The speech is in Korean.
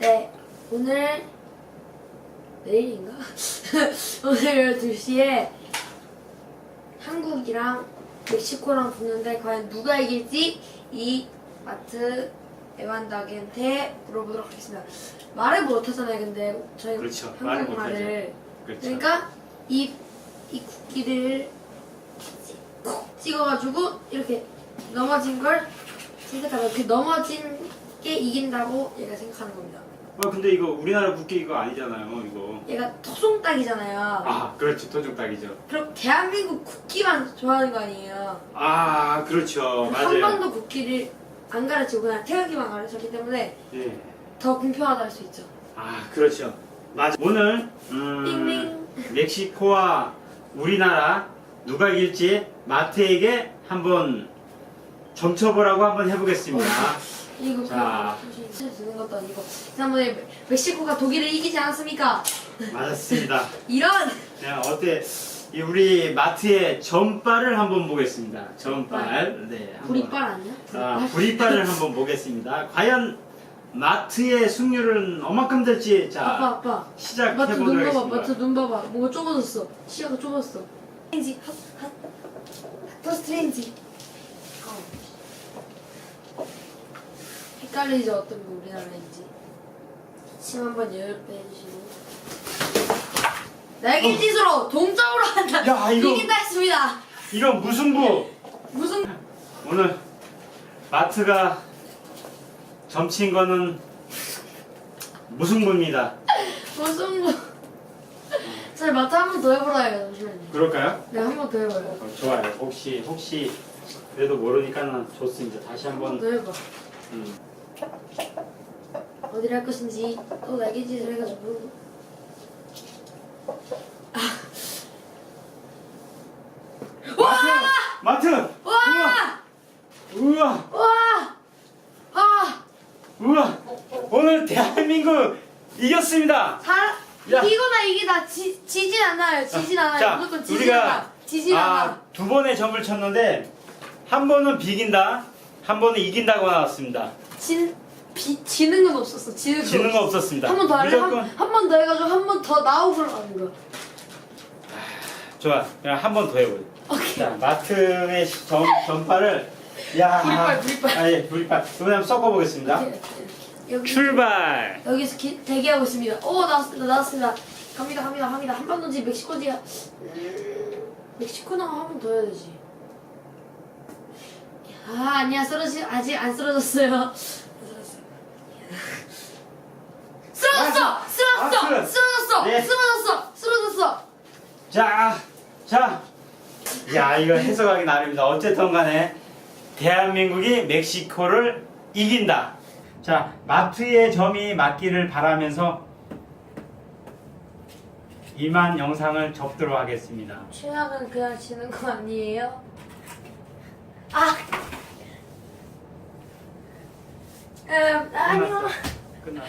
네, 오늘 내일인가? 오늘 12시에 한국이랑 멕시코랑 붙는데 과연 누가 이길지 이 마트 에반다겐테 물어보도록 하겠습니다. 말을 못하잖아요, 근데 저희 그렇죠. 말을 한국말을. 그렇죠. 그러니까 이, 이 국기를 콕 찍어가지고 이렇게 넘어진 걸 선택하면 그 넘어진 게 이긴다고 얘가 생각하는 겁니다. 어, 근데 이거 우리나라 국기 이거 아니잖아요, 이거. 얘가 토종닭이잖아요. 아, 그렇죠. 토종닭이죠. 그럼 대한민국 국기만 좋아하는 거 아니에요? 아, 그렇죠. 한 맞아요. 번도 국기를 안 가르치고 그냥 태극기만 가르쳤기 때문에 예. 더 공평하다 할 수 있죠. 아, 그렇죠. 맞아. 오늘 음. 멕시코와 우리나라 누가 이길지 마트에게 한번 점쳐보라고 한번 해보겠습니다. 이거 자. 사실 드는 것도 아니고 지난번에 멕시코가 독일을 이기지 않았습니까? 맞았습니다. 이런 자, 어때? 이 우리 마트의 전빨을 한번 보겠습니다. 전빨. 네. 한번. 보리빨 아니야? 아, 부리빨을 한번 보겠습니다. 과연 마트의 승률은 얼마큼 될지 자 아빠 아빠 시작해 마트 눈 보도록 봐봐 하겠습니다. 마트 눈 봐봐 뭔가 좁아졌어 시야가 좁았어 스트레인지 핫, 핫, 더 스트레인지 어. 헷갈리죠 어떤 게 우리나라인지 침 한번 열배 해주시고 날개짓으로 동점으로 한다 야, 이거- 이긴다 했습니다 이건 무승부. 무슨 오늘 마트가 점친 거는 무승부입니다. 무슨 뭐 자, 마트 한 번 더 해보라 해요 잠시만요 그럴까요? 네 한 번 더 해봐요 어, 좋아요. 혹시 혹시 그래도 모르니까 좋습니다. 다시 한 번 한번 더 해봐 음. 어디를 할 것인지 또 날개짓을 해가지고 마트! 마트! 와! 우와! 와! 아! 우와! 오늘 대한민국 이겼습니다. 살 야. 이기거나 이기다 지, 지진 않아요 지진 않아요 자, 무조건 지진 우리가 않아 지진 않아 아, 두 번의 점을 쳤는데 한 번은 비긴다, 한 번은 이긴다고 나왔습니다. 진 비, 지는 건 없었어 지는, 지는 거 없었습니다. 한 번 더 할래? 무조건 한번더 해가지고 한 번 더 나오고 가는 거야 좋아. 그냥 한 번 더 해보자. 오케이 자, 마트의 시- 점, 전파를 야. 아, 예, 불이빨. 이거 한번 섞어보겠습니다. 이렇게, 이렇게. 여기 출발. 여기서 기, 대기하고 있습니다 오 나왔습니다 나왔습니다 갑니다 갑니다 갑니다 한번 던지 멕시코지 음, 멕시코나 한 번 더 해야 되지 아 아니야 쓰러지 아직 안 쓰러졌어요 안 쓰러졌어요 쓰러졌어 아, 쓰러졌어. 쓰러졌어 네. 쓰러졌어 쓰러졌어 자, 자. 야, 이거 해석하기 나름입니다. 어쨌든 간에 대한민국이 멕시코를 이긴다. 자, 마트의 점이 맞기를 바라면서 이만 영상을 접도록 하겠습니다. 최악은 그냥 지는 거 아니에요? 아 음, 아니요 끝났어.